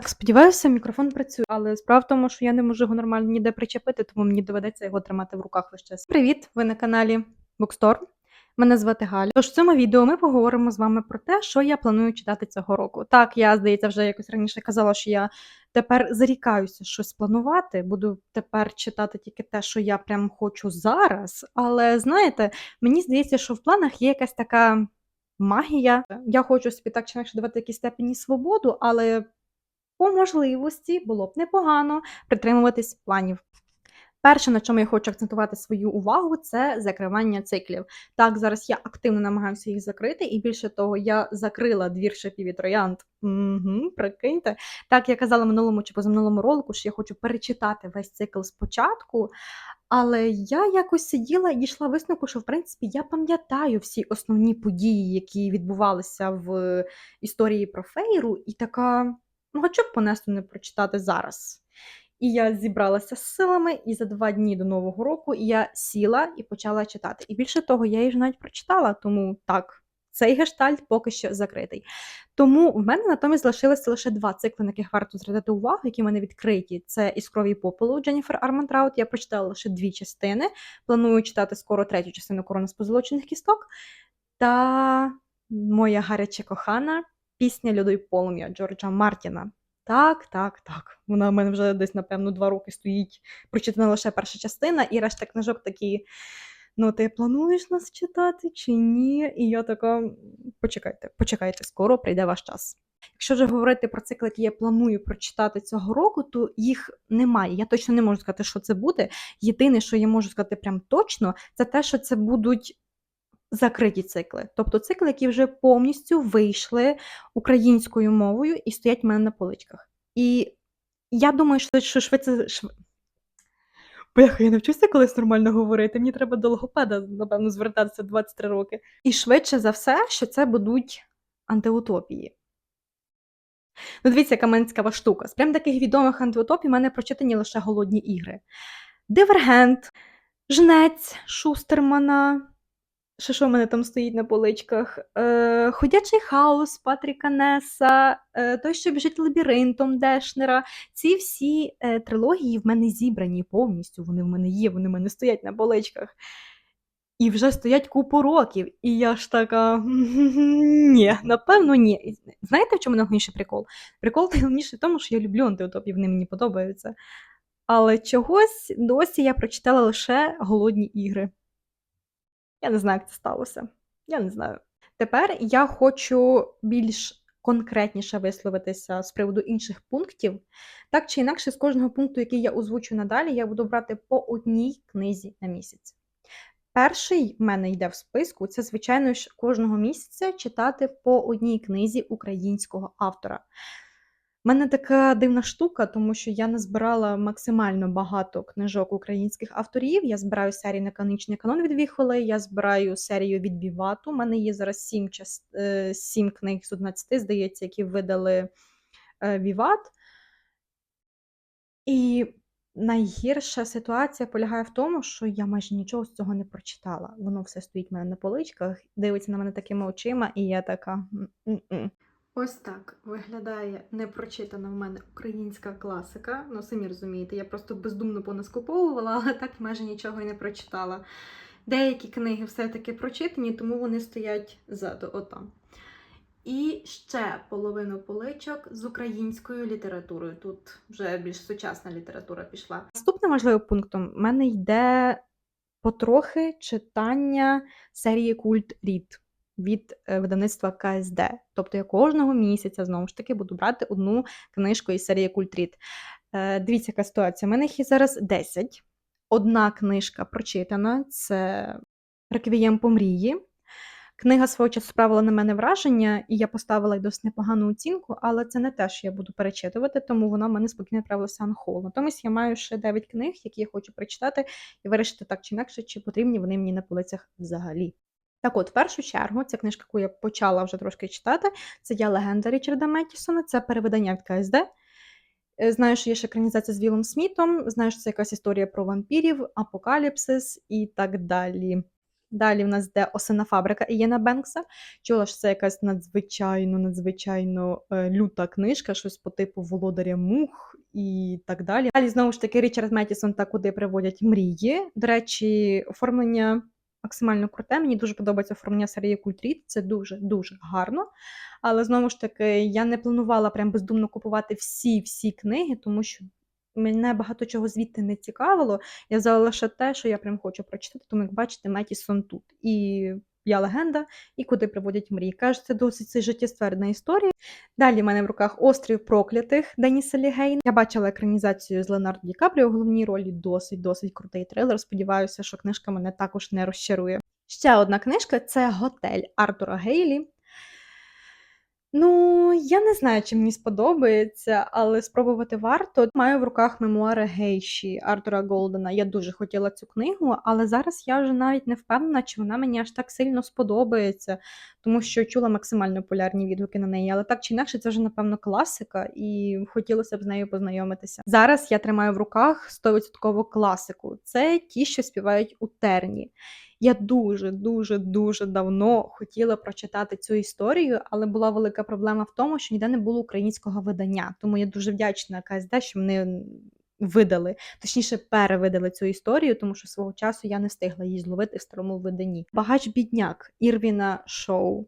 Так, сподіваюся, мікрофон працює, але справа в тому, що я не можу його нормально ніде причепити, тому мені доведеться його тримати в руках весь час. Привіт! Ви на каналі Bookstore. Мене звати Галя. Тож в цьому відео ми поговоримо з вами про те, що я планую читати цього року. Так, я, здається, вже якось раніше казала, що я тепер зарікаюся щось планувати. Буду тепер читати тільки те, що я прям хочу зараз. Але знаєте, мені здається, що в планах є якась така магія. Я хочу собі так чи інакше давати якісь степені свободу, але по можливості було б непогано притримуватись планів. Перше, на чому я хочу акцентувати свою увагу, це закривання циклів. Так, зараз я активно намагаюся їх закрити, і більше того, я закрила двір шипів. Угу, прикиньте. Так, я казала минулому чи позаминулому ролику, що я хочу перечитати весь цикл спочатку. Але я якось сиділа і дійшла висновку, що в принципі я пам'ятаю всі основні події, які відбувалися в історії про Фейру, і така, ну, а б понести не прочитати зараз? І я зібралася з силами, і за два дні до Нового року я сіла і почала читати. І більше того, я її вже навіть прочитала, тому так, цей гештальт поки що закритий. Тому в мене натомість залишилося лише два цикли, на яких варто звертати увагу, які в мене відкриті. Це «Із крові попелу» Дженніфер Армантраут. Я прочитала лише дві частини. Планую читати скоро третю частину корона з позолочених кісток. Та моя гаряча кохана пісня Льоду й полум'я Джорджа Мартіна. Так, так, так. Вона в мене вже десь, напевно, два роки стоїть. Прочитана лише перша частина, і решта книжок такі. Ну, ти плануєш нас читати чи ні? І я така: почекайте, почекайте, скоро прийде ваш час. Якщо вже говорити про цикл, який я планую прочитати цього року, то їх немає. Я точно не можу сказати, що це буде. Єдине, що я можу сказати прям точно, це те, що це будуть закриті цикли. Тобто цикли, які вже повністю вийшли українською мовою і стоять в мене на поличках. І я думаю, що швидше. Шв... Бляха, я навчуся колись нормально говорити. Мені треба до логопеда, напевно, звертатися 23 роки. І швидше за все, що це будуть антиутопії. Ну, дивіться, яка мене цікава штука. З прям таких відомих антиутопій в мене прочитані лише голодні ігри. Дивергент, Жнець Шустермана. Що що в мене там стоїть на поличках? Е, Ходячий хаос Патріка Неса, е, той, що біжить лабіринтом Дешнера. Ці всі е, трилогії в мене зібрані повністю. Вони в мене є, вони в мене стоять на поличках. І вже стоять купу років. І я ж така. Ні, напевно, ні. Знаєте, в чому найголовніший прикол? Прикол найголовніший в тому, що я люблю антиутопії, вони мені подобаються. Але чогось досі я прочитала лише голодні ігри. Я не знаю, як це сталося. Я не знаю. Тепер я хочу більш конкретніше висловитися з приводу інших пунктів. Так чи інакше, з кожного пункту, який я озвучу надалі, я буду брати по одній книзі на місяць. Перший в мене йде в списку це, звичайно ж, кожного місяця читати по одній книзі українського автора. У мене така дивна штука, тому що я назбирала максимально багато книжок українських авторів. Я збираю серію «Неканонічний канон від Віхоли, я збираю серію від Бівату. У мене є зараз сім, част... сім книг з 11, здається, які видали Віват. І найгірша ситуація полягає в тому, що я майже нічого з цього не прочитала. Воно все стоїть в мене на поличках, дивиться на мене такими очима, і я така. М-м-м. Ось так виглядає непрочитана в мене українська класика. Ну, самі розумієте, я просто бездумно понаскуповувала, але так майже нічого і не прочитала. Деякі книги все-таки прочитані, тому вони стоять ззаду отам. І ще половину поличок з українською літературою. Тут вже більш сучасна література пішла. Наступним важливим пунктом в мене йде потрохи читання серії Культ Рід від е, видавництва КСД. Тобто я кожного місяця знову ж таки буду брати одну книжку із серії Культріт. Е, дивіться, яка ситуація. У мене їх зараз 10. Одна книжка прочитана це Реквієм по мрії. Книга свого часу справила на мене враження, і я поставила й досить непогану оцінку, але це не те, що я буду перечитувати, тому вона в мене спокійно відправилася на хол. Натомість я маю ще 9 книг, які я хочу прочитати, і вирішити так чи інакше, чи потрібні вони мені на полицях взагалі. Так от, в першу чергу, ця книжка, яку я почала вже трошки читати, це я легенда Річарда Меттісона, це перевидання від КСД. Е, знаю, що є ще екранізація з Вілом Смітом, знаю, що це якась історія про вампірів, апокаліпсис і так далі. Далі в нас йде Осина фабрика Ієна Бенкса. Чула, що це якась надзвичайно, надзвичайно е, люта книжка, щось по типу Володаря Мух і так далі. Далі знову ж таки Річард Меттісон та куди приводять мрії. До речі, оформлення максимально круте. Мені дуже подобається оформлення серії Культріт. Це дуже дуже гарно. Але знову ж таки, я не планувала прям бездумно купувати всі-всі книги, тому що мене багато чого звідти не цікавило. Я взяла лише те, що я прям хочу прочитати, тому як бачите, Метісон тут. І я легенда, і куди приводять мрії. Каже, це досить життєствердна історія. Далі в мене в руках Острів проклятих Деніса Лігейн. Я бачила екранізацію з Леонардо Ді Капріо у головній ролі. Досить досить крутий трилер. Сподіваюся, що книжка мене також не розчарує. Ще одна книжка це Готель Артура Гейлі. Ну, я не знаю, чи мені сподобається, але спробувати варто. Маю в руках мемуари Гейші Артура Голдена. Я дуже хотіла цю книгу, але зараз я вже навіть не впевнена, чи вона мені аж так сильно сподобається, тому що чула максимально полярні відгуки на неї. Але так чи інакше, це вже, напевно, класика, і хотілося б з нею познайомитися. Зараз я тримаю в руках 100% класику. Це ті, що співають у терні. Я дуже, дуже, дуже давно хотіла прочитати цю історію, але була велика проблема в тому, що ніде не було українського видання. Тому я дуже вдячна КСД, що вони видали, точніше, перевидали цю історію, тому що свого часу я не встигла її зловити в старому виданні. Багач бідняк Ірвіна Шоу.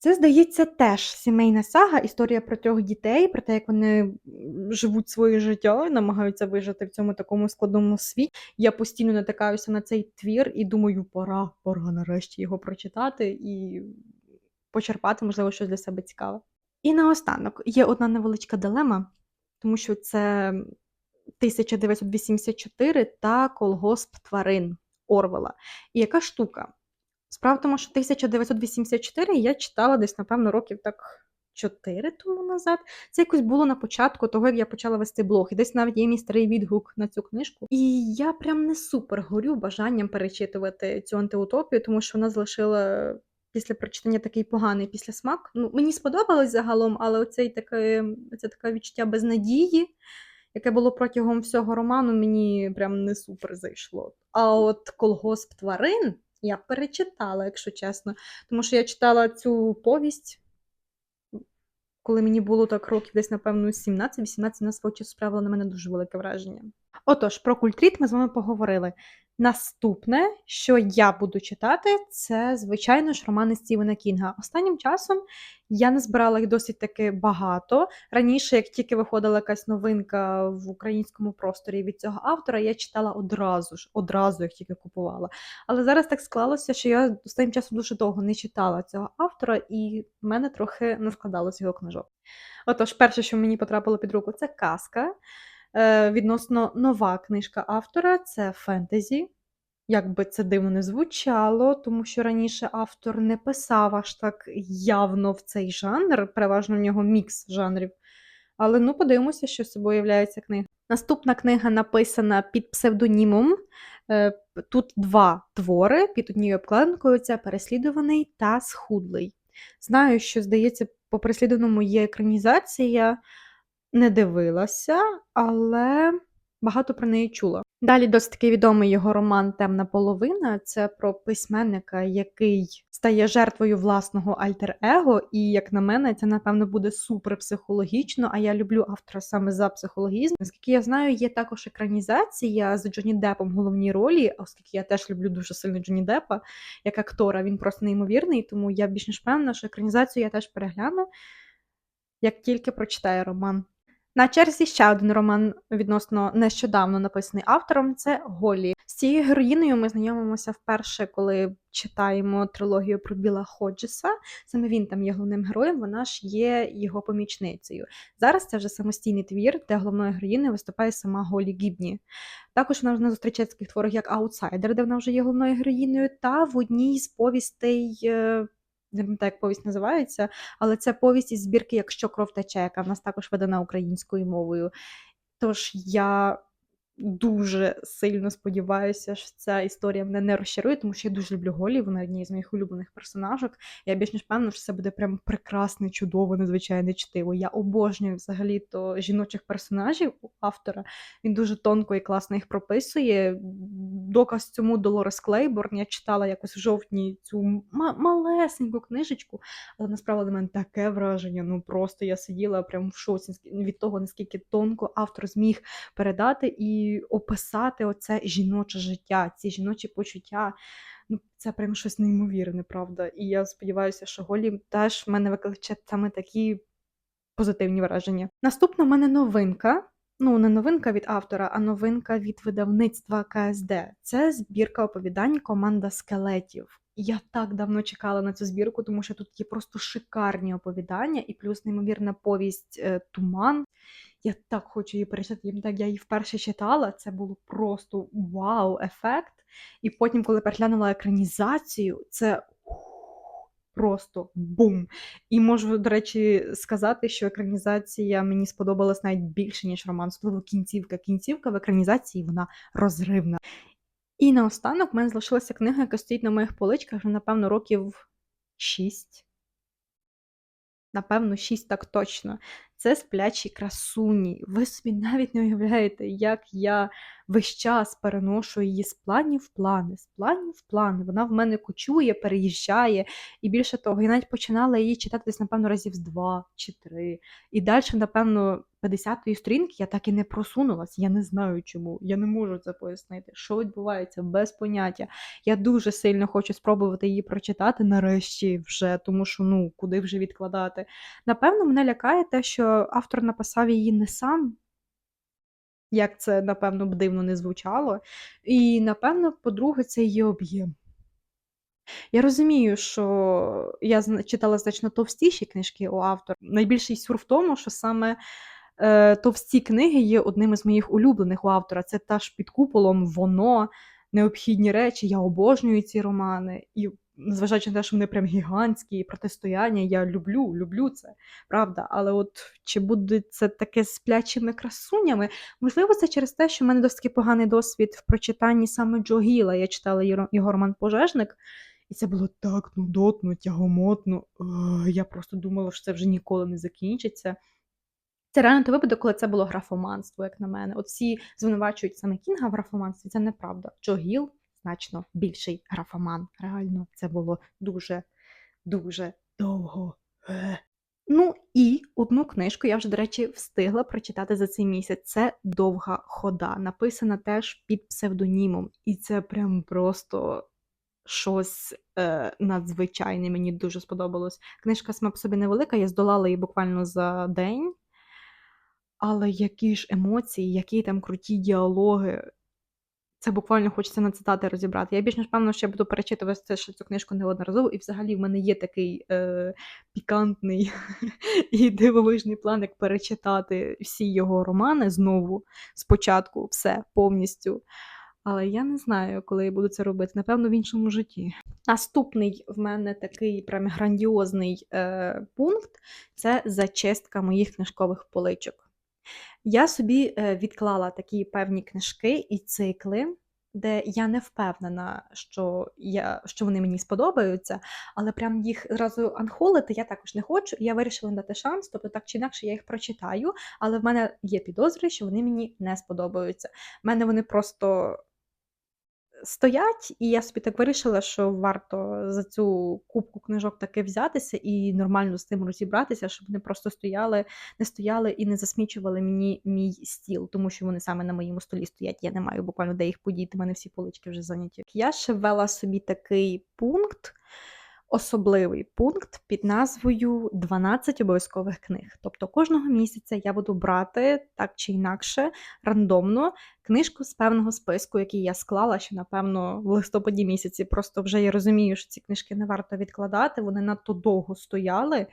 Це, здається, теж сімейна сага, історія про трьох дітей, про те, як вони живуть своє життя намагаються вижити в цьому такому складному світі. Я постійно натикаюся на цей твір і думаю, пора, пора нарешті його прочитати і почерпати, можливо, щось для себе цікаве. І наостанок є одна невеличка дилема, тому що це 1984 та колгосп тварин Орвела. І яка штука? Справа в тому, що 1984 я читала десь, напевно, років так 4 тому назад. Це якось було на початку того, як я почала вести блог. І десь навіть є мій старий відгук на цю книжку. І я прям не супер горю бажанням перечитувати цю антиутопію, тому що вона залишила. Після прочитання такий поганий післясмак. Ну, мені сподобалось загалом, але оцей таке, це таке відчуття безнадії, яке було протягом всього роману, мені прям не супер зайшло. А от колгосп тварин я перечитала, якщо чесно. Тому що я читала цю повість, коли мені було так років десь, напевно, 17-18, на свого часу справила на мене дуже велике враження. Отож, про культріт ми з вами поговорили. Наступне, що я буду читати, це, звичайно ж, романи Стівена Кінга. Останнім часом я не збирала їх досить таки багато. Раніше, як тільки виходила якась новинка в українському просторі від цього автора, я читала одразу ж, одразу як тільки купувала. Але зараз так склалося, що я останнім часом дуже довго не читала цього автора, і в мене трохи не складалося його книжок. Отож, перше, що мені потрапило під руку, це казка. Е, відносно нова книжка автора це фентезі. Як би це дивно не звучало, тому що раніше автор не писав аж так явно в цей жанр, переважно в нього мікс жанрів. Але ну подивимося, що собою являється книга. Наступна книга написана під псевдонімом. Е, тут два твори під однією обкладинкою: це переслідуваний та схудлий. Знаю, що, здається, по переслідуваному є екранізація не дивилася, але багато про неї чула. Далі досить таки відомий його роман Темна половина це про письменника, який стає жертвою власного альтер-его, і, як на мене, це, напевно, буде супер психологічно, а я люблю автора саме за психологізм. Наскільки я знаю, є також екранізація з Джонні Депом в головній ролі, оскільки я теж люблю дуже сильно Джонні Депа як актора, він просто неймовірний, тому я більш ніж певна, що екранізацію я теж перегляну, як тільки прочитаю роман. На черзі ще один роман відносно нещодавно написаний автором це Голі. З цією героїною ми знайомимося вперше, коли читаємо трилогію про Біла Ходжеса. Саме він там є головним героєм, вона ж є його помічницею. Зараз це вже самостійний твір, де головною героїною виступає сама Голі Гібні. Також вона вже зустрічає таких творах, як Аутсайдер, де вона вже є головною героїною, та в одній з повістей. Не пам'ятаю, як повість називається, але це повість із збірки Якщо кров тече, яка в нас також видана українською мовою. Тож я дуже сильно сподіваюся, що ця історія мене не розчарує, тому що я дуже люблю Голі, вона однією з моїх улюблених персонажок. Я більш ніж певна, що це буде прям прекрасне, чудове, незвичайне чтиво. Я обожнюю взагалі то жіночих персонажів у автора. Він дуже тонко і класно їх прописує. Доказ цьому Долорес Клейборн. Я читала якось в жовтні цю ма- малесеньку книжечку, але насправді на мене таке враження. Ну просто я сиділа прям в шоці від того, наскільки тонко автор зміг передати і описати оце жіноче життя, ці жіночі почуття. Ну, це прям щось неймовірне, правда. І я сподіваюся, що Голі теж в мене викличе саме такі позитивні враження. Наступна в мене новинка. Ну, не новинка від автора, а новинка від видавництва КСД. Це збірка оповідань Команда скелетів. Я так давно чекала на цю збірку, тому що тут є просто шикарні оповідання, і плюс неймовірна повість е, Туман. Я так хочу її перечитати. Пам'ятаю, Я її вперше читала. Це було просто вау-ефект. І потім, коли переглянула екранізацію, це просто бум. І можу, до речі, сказати, що екранізація мені сподобалась навіть більше, ніж роман. Особливо кінцівка. Кінцівка в екранізації вона розривна. І наостанок в мене залишилася книга, яка стоїть на моїх поличках вже, напевно, років 6. Напевно, 6 так точно. Це сплячі красуні. Ви собі навіть не уявляєте, як я весь час переношу її з планів в плани, з планів в плани. Вона в мене кочує, переїжджає. І більше того, я навіть починала її читати десь, напевно, разів з два чи три. І далі, напевно, 50-ї сторінки я так і не просунулась. Я не знаю чому. Я не можу це пояснити. Що відбувається без поняття. Я дуже сильно хочу спробувати її прочитати нарешті вже, тому що ну куди вже відкладати. Напевно, мене лякає те, що автор написав її не сам. Як це, напевно, б дивно не звучало. І, напевно, по-друге, це її об'єм. Я розумію, що я читала значно товстіші книжки у автора. Найбільший сюр в тому, що саме е, товсті книги є одним із моїх улюблених у автора. Це та ж під куполом, воно, необхідні речі. Я обожнюю ці романи. І незважаючи на те, що вони прям гігантські, протистояння, я люблю, люблю це, правда. Але от чи буде це таке з сплячими красунями? Можливо, це через те, що в мене досить поганий досвід в прочитанні саме Джо Гіла. Я читала його роман Пожежник. І це було так нудотно, тягомотно. Е, Я просто думала, що це вже ніколи не закінчиться. Це реально той випадок, коли це було графоманство, як на мене. От всі звинувачують саме Кінга в графоманстві, це неправда. Джо Гіл значно більший графоман. Реально, це було дуже, дуже довго. Е. Ну і одну книжку я вже, до речі, встигла прочитати за цей місяць. Це довга хода, написана теж під псевдонімом. І це прям просто щось е, надзвичайне. Мені дуже сподобалось. Книжка сама по собі невелика, я здолала її буквально за день. Але які ж емоції, які там круті діалоги. Це буквально хочеться на цитати розібрати. Я більш ніж певно, я буду перечитувати що цю книжку неодноразово, і взагалі в мене є такий е, пікантний і дивовижний план, як перечитати всі його романи знову спочатку, все повністю. Але я не знаю, коли я буду це робити. Напевно, в іншому житті. Наступний в мене такий прям грандіозний е, пункт це зачистка моїх книжкових поличок. Я собі е, відклала такі певні книжки і цикли, де я не впевнена, що я, що вони мені сподобаються, але прям їх зразу анхолити я також не хочу. І я вирішила дати шанс, тобто так чи інакше я їх прочитаю, але в мене є підозри, що вони мені не сподобаються. В мене вони просто стоять, і я собі так вирішила, що варто за цю кубку книжок таки взятися і нормально з тим розібратися, щоб вони просто стояли, не стояли і не засмічували мені мій стіл, тому що вони саме на моєму столі стоять. Я не маю буквально де їх подіти, в мене всі полички вже зайняті. Я ще ввела собі такий пункт. Особливий пункт під назвою 12 обов'язкових книг. Тобто кожного місяця я буду брати так чи інакше рандомно книжку з певного списку, який я склала ще, напевно, в листопаді місяці. Просто вже я розумію, що ці книжки не варто відкладати, вони надто довго стояли.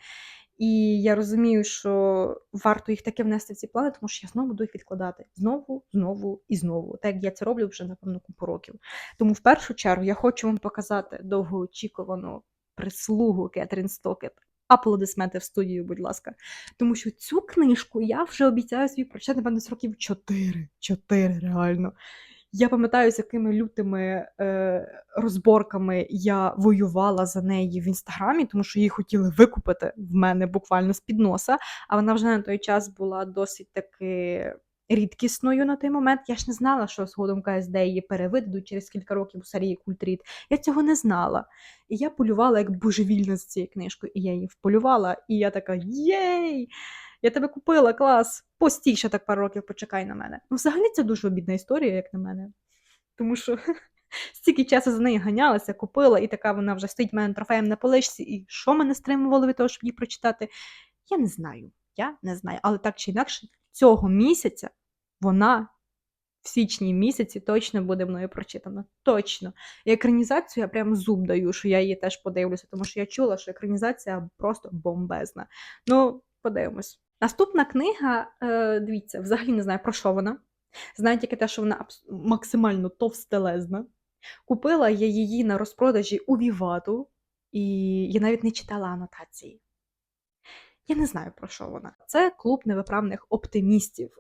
І я розумію, що варто їх таки внести в ці плани, тому що я знову буду їх відкладати знову, знову і знову. Так як я це роблю вже, напевно, купу років. Тому в першу чергу я хочу вам показати довгоочікувану прислугу Кетрін Стокет Аплодисменти в студію, будь ласка. Тому що цю книжку я вже обіцяю собі прочитати, напевно, з років 4. 4, реально. Я пам'ятаю, з якими лютими е, розборками я воювала за неї в інстаграмі, тому що її хотіли викупити в мене буквально з під носа. А вона вже на той час була досить таки рідкісною на той момент. Я ж не знала, що згодом КСД її перевидадуть через кілька років у серії Культріт. Я цього не знала. І я полювала як божевільна з цією книжкою. І я її вполювала, і я така єй! Я тебе купила, клас! Постій ще так пару років почекай на мене. Ну, взагалі це дуже обідна історія, як на мене. Тому що стільки часу за нею ганялася, купила, і така вона вже стоїть в мене трофеєм на поличці. І що мене стримувало від того, щоб її прочитати? Я не знаю. Я не знаю. Але так чи інакше, цього місяця вона в січні місяці точно буде мною прочитана. Точно. І екранізацію я прям зуб даю, що я її теж подивлюся, тому що я чула, що екранізація просто бомбезна. Ну, подивимось. Наступна книга, е, дивіться, взагалі не знаю, про що вона. Знаю тільки те, що вона максимально товстелезна. Купила я її на розпродажі у Вівату, і я навіть не читала анотації. Я не знаю, про що вона. Це клуб невиправних оптимістів.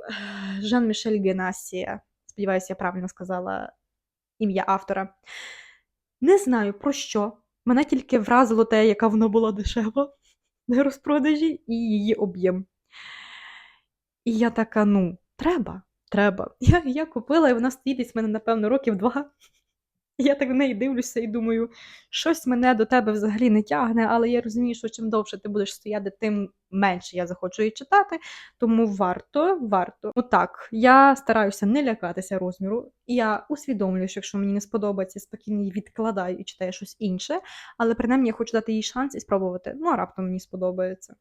Жан-Мішель Генасія. Сподіваюся, я правильно сказала ім'я автора. Не знаю про що. Мене тільки вразило те, яка вона була дешева на розпродажі, і її об'єм. І я така: ну, треба, треба. Я, я купила, і вона стоїть десь в мене, напевно, років два. Я так в неї дивлюся і думаю, щось мене до тебе взагалі не тягне, але я розумію, що чим довше ти будеш стояти, тим менше я захочу її читати. Тому варто, варто. Ну так, я стараюся не лякатися розміру. І я усвідомлюю, що якщо мені не сподобається, спокійно її відкладаю і читаю щось інше. Але принаймні я хочу дати їй шанс і спробувати. Ну, а раптом мені сподобається.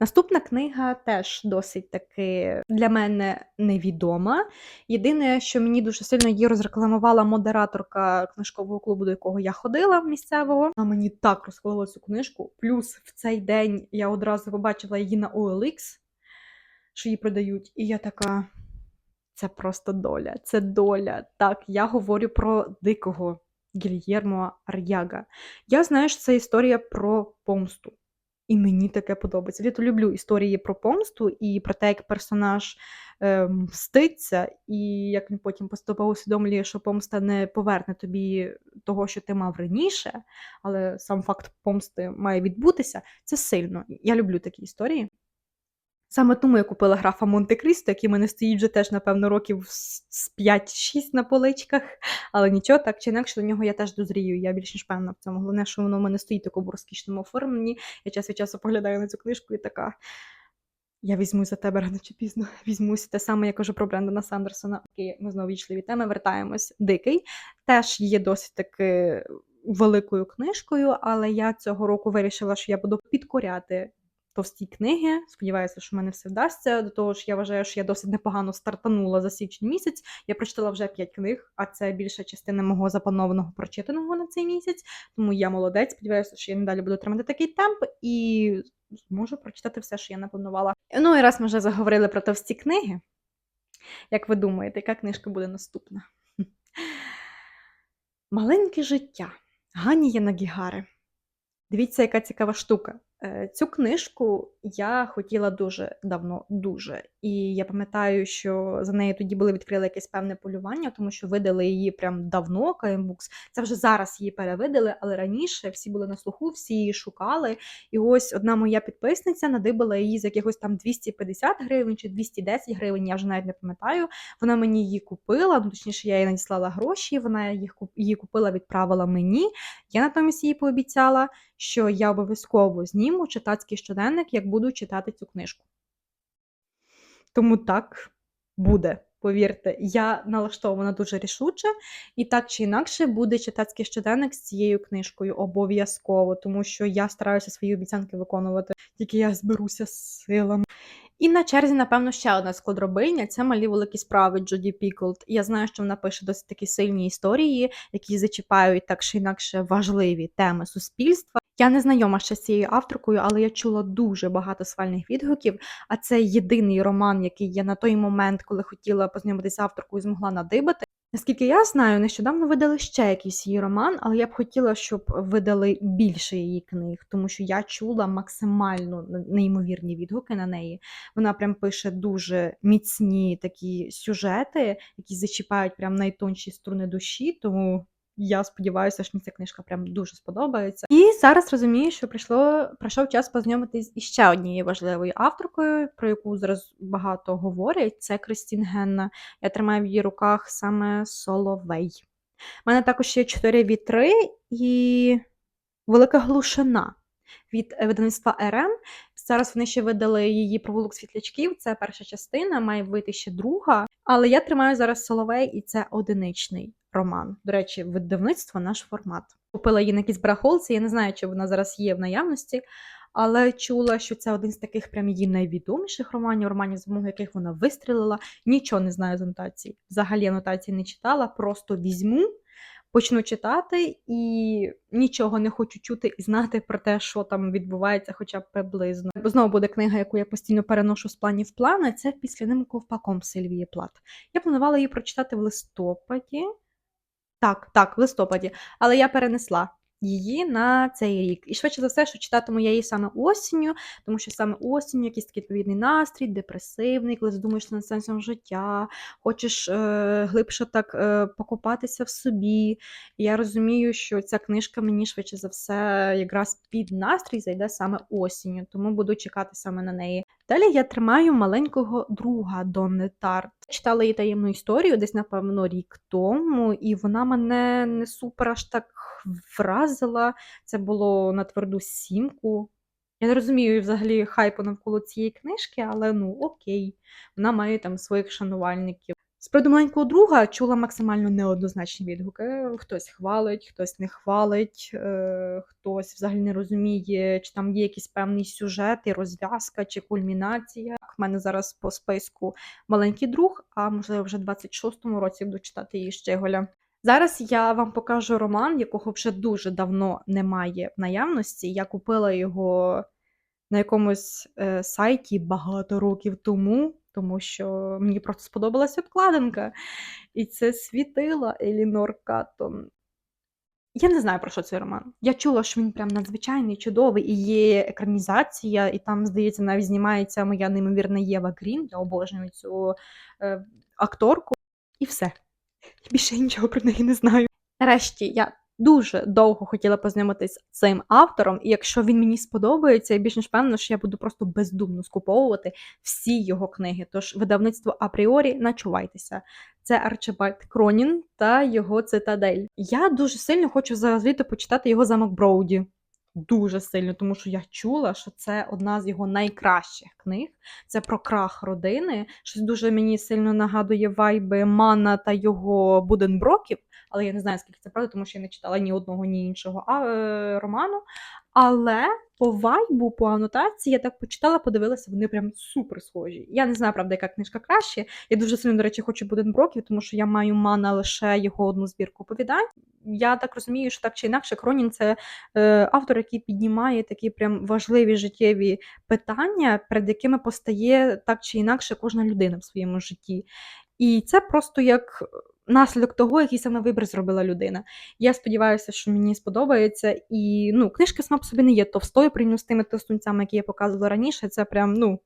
Наступна книга теж досить таки для мене невідома. Єдине, що мені дуже сильно її розрекламувала модераторка книжкового клубу, до якого я ходила місцевого. Вона мені так розхвалила цю книжку. Плюс в цей день я одразу побачила її на OLX, що її продають, і я така. Це просто доля, це доля. Так, я говорю про дикого Гільєрмо Ар'яга. Я знаю, що це історія про помсту. І мені таке подобається. Я то люблю історії про помсту і про те, як персонаж е, мститься, і як він потім поступово усвідомлює, що помста не поверне тобі того, що ти мав раніше, але сам факт помсти має відбутися. Це сильно. Я люблю такі історії. Саме тому я купила графа Монте-Крісто, який мене стоїть вже теж, напевно, років з з 5-6 на поличках. Але нічого, так чи інакше, до нього я теж дозрію. Я більш ніж певна в цьому. Головне, що воно в мене стоїть в такому розкішному оформленні. Я час від часу поглядаю на цю книжку і така. Я візьму за тебе рано чи пізно. Візьмусь те саме, я кажу про Брендона Сандерсона. Окей, ми знову війшли від теми, вертаємось. Дикий. Теж є досить таки великою книжкою, але я цього року вирішила, що я буду підкоряти товсті книги. Сподіваюся, що в мене все вдасться. До того ж, я вважаю, що я досить непогано стартанула за січень місяць. Я прочитала вже 5 книг, а це більша частина мого запланованого прочитаного на цей місяць. Тому я молодець. Сподіваюся, що я надалі буду тримати такий темп і зможу прочитати все, що я напланувала. Ну і раз ми вже заговорили про товсті книги. Як ви думаєте, яка книжка буде наступна? Маленьке життя Ганія Нагігари. Дивіться, яка цікава штука. Е, Цю книжку я хотіла дуже давно, дуже. І я пам'ятаю, що за нею тоді були відкрили якесь певне полювання, тому що видали її прям давно. KMBooks. Це вже зараз її перевидали, але раніше всі були на слуху, всі її шукали. І ось одна моя підписниця надибала її з якихось там 250 гривень чи 210 гривень, я вже навіть не пам'ятаю. Вона мені її купила, ну точніше, я їй надіслала гроші. Вона їх її купила, відправила мені. Я натомість їй пообіцяла, що я обов'язково зніму читацький щоденник, як буду читати цю книжку. Тому так буде. Повірте, я налаштована дуже рішуче, і так чи інакше буде читацький щоденник з цією книжкою обов'язково, тому що я стараюся свої обіцянки виконувати, тільки я зберуся з силами. І на черзі, напевно, ще одна складробиня це малі великі справи Джоді Піклд. Я знаю, що вона пише досить такі сильні історії, які зачіпають так чи інакше важливі теми суспільства. Я не знайома ще з цією авторкою, але я чула дуже багато схвальних відгуків. А це єдиний роман, який я на той момент, коли хотіла познайомитися з авторкою, змогла надибати. Наскільки я знаю, нещодавно видали ще якийсь її роман, але я б хотіла, щоб видали більше її книг, тому що я чула максимально неймовірні відгуки на неї. Вона прям пише дуже міцні такі сюжети, які зачіпають прям найтонші струни душі, тому. Я сподіваюся, що мені ця книжка прям дуже сподобається. І зараз розумію, що прийшло прийшов час познайомитись із ще однією важливою авторкою, про яку зараз багато говорять. Це Кристін Генна. Я тримаю в її руках саме Соловей. У мене також є чотири вітри і Велика Глушина від видавництва РМ. Зараз вони ще видали її провулок світлячків. Це перша частина, має вийти ще друга. Але я тримаю зараз Соловей, і це одиничний роман. До речі, видавництво наш формат. Купила її на якійсь барахолці. Я не знаю, чи вона зараз є в наявності. Але чула, що це один з таких прям її найвідоміших романів, романів, з мого яких вона вистрілила. Нічого не знаю з анотацій. Взагалі анотації не читала, просто візьму, почну читати і нічого не хочу чути і знати про те, що там відбувається, хоча б приблизно. Знову буде книга, яку я постійно переношу з планів в плани. Це після ним ковпаком Сильвії Плат. Я планувала її прочитати в листопаді. Так, так, в листопаді, але я перенесла її на цей рік. І швидше за все, що читатиму я її саме осінню, тому що саме осінню якийсь такий відповідний настрій, депресивний, коли задумуєшся над сенсом життя, хочеш е, глибше так е, покопатися в собі. І я розумію, що ця книжка мені швидше за все якраз під настрій зайде саме осінню, тому буду чекати саме на неї. Далі я тримаю маленького друга Донни Тарт. Читала її таємну історію десь, напевно, рік тому, і вона мене не супер аж так вразила. Це було на тверду сімку. Я не розумію взагалі хайпу навколо цієї книжки, але ну окей, вона має там своїх шанувальників. З приводу маленького друга чула максимально неоднозначні відгуки. Хтось хвалить, хтось не хвалить, е, хтось взагалі не розуміє, чи там є якийсь певний сюжет, і розв'язка, чи кульмінація. У мене зараз по списку маленький друг, а можливо вже в 26-му році буду читати її Щеголя. Зараз я вам покажу роман, якого вже дуже давно немає в наявності. Я купила його на якомусь е, сайті багато років тому, тому що мені просто сподобалася обкладинка. І це світила Елінор Каттон. Я не знаю, про що цей роман. Я чула, що він прям надзвичайний, чудовий, і є екранізація, і там, здається, навіть знімається моя неймовірна Єва Грін. Я обожнюю цю е, акторку. І все. Більше нічого про неї не знаю. Нарешті я дуже довго хотіла познайомитись з цим автором, і якщо він мені сподобається, я більш ніж певна, що я буду просто бездумно скуповувати всі його книги. Тож видавництво апріорі начувайтеся. Це Арчибальд Кронін та його цитадель. Я дуже сильно хочу взагалі почитати його замок Броуді. Дуже сильно, тому що я чула, що це одна з його найкращих книг. Це про крах родини. Щось дуже мені сильно нагадує вайби Мана та його Буденброків, але я не знаю, скільки це правда, тому що я не читала ні одного, ні іншого а, е, роману. Але по вайбу, по анотації, я так почитала, подивилася, вони прям супер схожі. Я не знаю, правда, яка книжка краще. Я дуже сильно, до речі, хочу Буденброків, тому що я маю мана лише його одну збірку оповідань. Я так розумію, що так чи інакше, Кронін це е, автор, який піднімає такі прям важливі життєві питання, перед якими постає так чи інакше кожна людина в своєму житті. І це просто як наслідок того, який саме вибір зробила людина. Я сподіваюся, що мені сподобається. І ну, книжка сама по собі не є товстою порівняно з тими товстунцями, які я показувала раніше. Це прям ну,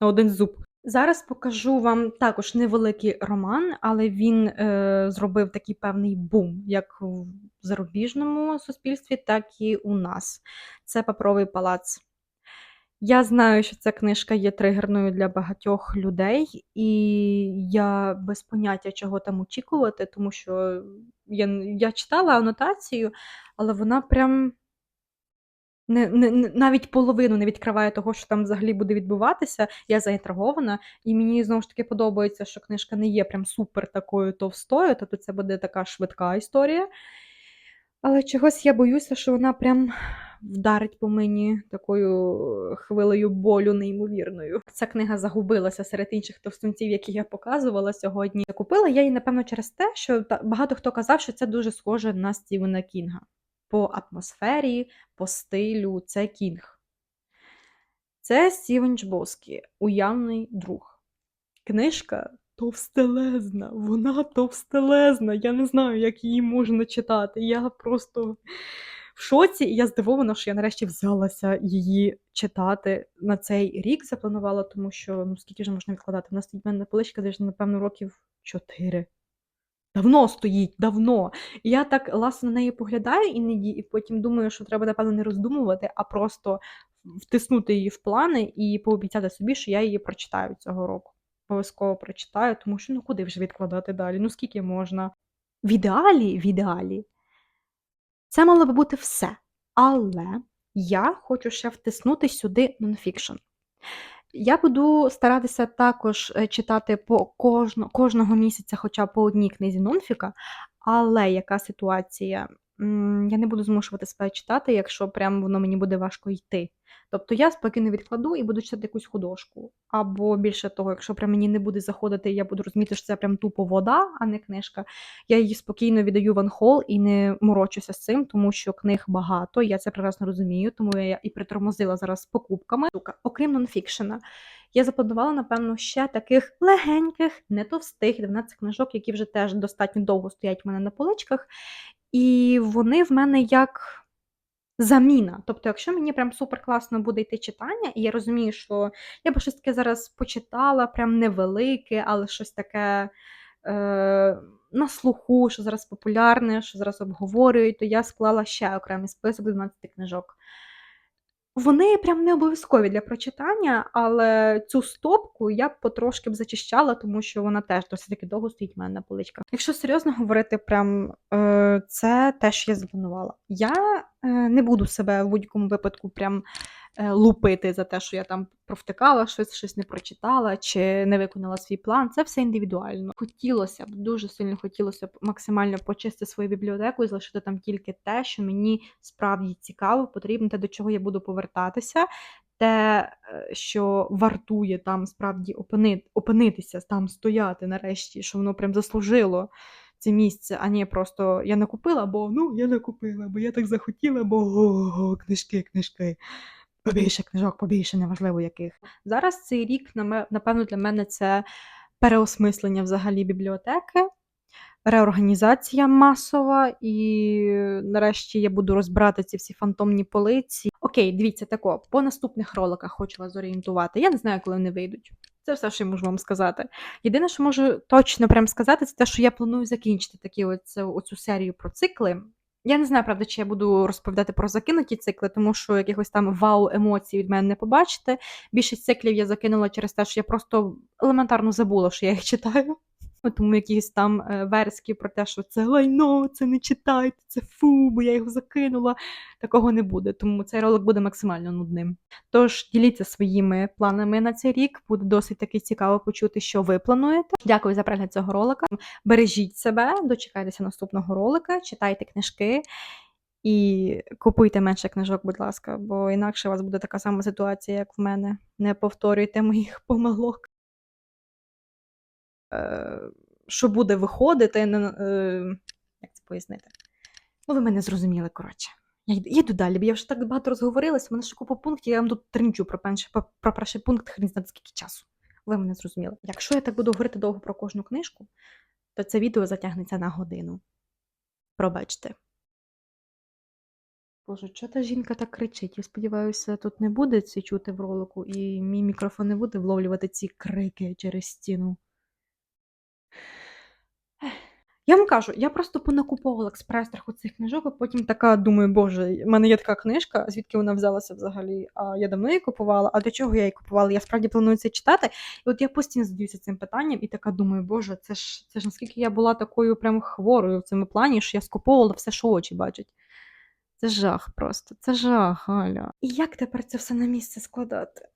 на один зуб. Зараз покажу вам також невеликий роман, але він е, зробив такий певний бум, як в зарубіжному суспільстві, так і у нас. Це Паперовий палац. Я знаю, що ця книжка є тригерною для багатьох людей, і я без поняття, чого там очікувати, тому що я, я читала анотацію, але вона прям не, не, навіть половину не відкриває того, що там взагалі буде відбуватися. Я заінтригована, і мені знову ж таки подобається, що книжка не є прям супер такою товстою, тобто це буде така швидка історія. Але чогось я боюся, що вона прям вдарить по мені такою хвилею болю неймовірною. Ця книга загубилася серед інших товстунців, які я показувала сьогодні. Купила я її, напевно, через те, що багато хто казав, що це дуже схоже на Стівена Кінга. По атмосфері, по стилю, це Кінг. Це Стівен Чбоскі, уявний друг. Книжка товстелезна, вона товстелезна. Я не знаю, як її можна читати. Я просто в шоці, і я здивована, що я нарешті взялася її читати на цей рік. Запланувала, тому що ну скільки ж можна відкладати? У нас в мене поличка, десь, напевно, років чотири. Давно стоїть, давно. І я так ласно на неї поглядаю іноді, і потім думаю, що треба, напевно, не роздумувати, а просто втиснути її в плани і пообіцяти собі, що я її прочитаю цього року. Обов'язково прочитаю, тому що ну куди вже відкладати далі? Ну скільки можна? В ідеалі, в ідеалі, це мало би бути все. Але я хочу ще втиснути сюди нонфікшн. Я буду старатися також е, читати по кожно, кожного місяця хоча б по одній книзі нонфіка, але яка ситуація? Я не буду змушувати себе читати, якщо прям воно мені буде важко йти. Тобто я спокійно відкладу і буду читати якусь художку. Або більше того, якщо прям мені не буде заходити, я буду розуміти, що це прям тупо вода, а не книжка. Я її спокійно віддаю в анхол і не морочуся з цим, тому що книг багато, я це прекрасно розумію, тому я і притормозила зараз з покупками. Окрім нонфікшена, я запланувала, напевно, ще таких легеньких, не товстих 12 книжок, які вже теж достатньо довго стоять в мене на поличках. І вони в мене як заміна. Тобто, якщо мені прям супер класно буде йти читання, і я розумію, що я би щось таке зараз почитала, прям невелике, але щось таке е, на слуху, що зараз популярне, що зараз обговорюють, то я склала ще окремий список 12 книжок. Вони прям не обов'язкові для прочитання, але цю стопку я б потрошки б зачищала, тому що вона теж досить таки довго стоїть в мене на поличках. Якщо серйозно говорити, прям е, це те, що я запланувала. Я не буду себе в будь-якому випадку прям е, лупити за те, що я там провтикала щось, щось не прочитала чи не виконала свій план. Це все індивідуально. Хотілося б, дуже сильно хотілося б максимально почистити свою бібліотеку і залишити там тільки те, що мені справді цікаво, потрібно, те, до чого я буду повертатися. Те, е, що вартує там справді опини, опинитися, там стояти нарешті, що воно прям заслужило це місце, а не просто я не купила, бо ну я не купила, бо я так захотіла, бо о, книжки, книжки. Побільше книжок, побільше, неважливо яких. Зараз цей рік, напевно, для мене це переосмислення взагалі бібліотеки, реорганізація масова, і нарешті я буду розбирати ці всі фантомні полиці. Окей, дивіться тако, по наступних роликах хочу вас зорієнтувати. Я не знаю, коли вони вийдуть. Це все, що я можу вам сказати. Єдине, що можу точно прям сказати, це те, що я планую закінчити такі оцю серію про цикли. Я не знаю, правда, чи я буду розповідати про закинуті цикли, тому що якихось там вау-емоцій від мене не побачите. Більшість циклів я закинула через те, що я просто елементарно забула, що я їх читаю. Ну, Тому якісь там е, верски про те, що це лайно, це не читайте, це фу, бо я його закинула. Такого не буде, тому цей ролик буде максимально нудним. Тож діліться своїми планами на цей рік. Буде досить таки цікаво почути, що ви плануєте. Дякую за перегляд цього ролика. Бережіть себе, дочекайтеся наступного ролика, читайте книжки. І купуйте менше книжок, будь ласка, бо інакше у вас буде така сама ситуація, як в мене. Не повторюйте моїх помилок. Е, що буде виходити, е, як це пояснити? Ну, ви мене зрозуміли, коротше. Я йду, далі, бо я вже так багато розговорилася, в мене ще купа пунктів, я вам тут тринчу про перший, про, перший пункт, хрін знає скільки часу. Ви мене зрозуміли. Якщо я так буду говорити довго про кожну книжку, то це відео затягнеться на годину. Пробачте. Боже, чого та жінка так кричить? Я сподіваюся, тут не буде це чути в ролику, і мій мікрофон не буде вловлювати ці крики через стіну. Я вам кажу, я просто понакуповувала експрес-трохи цих книжок, а потім така думаю, боже, в мене є така книжка, звідки вона взялася взагалі? А я давно її купувала, а до чого я її купувала? Я справді планую це читати. І от я постійно задаюся цим питанням і така думаю, боже, це ж це ж наскільки я була такою прям хворою в цьому плані, що я скуповувала все, що очі бачать. Це жах просто, це жах, Галя. І як тепер це все на місце складати?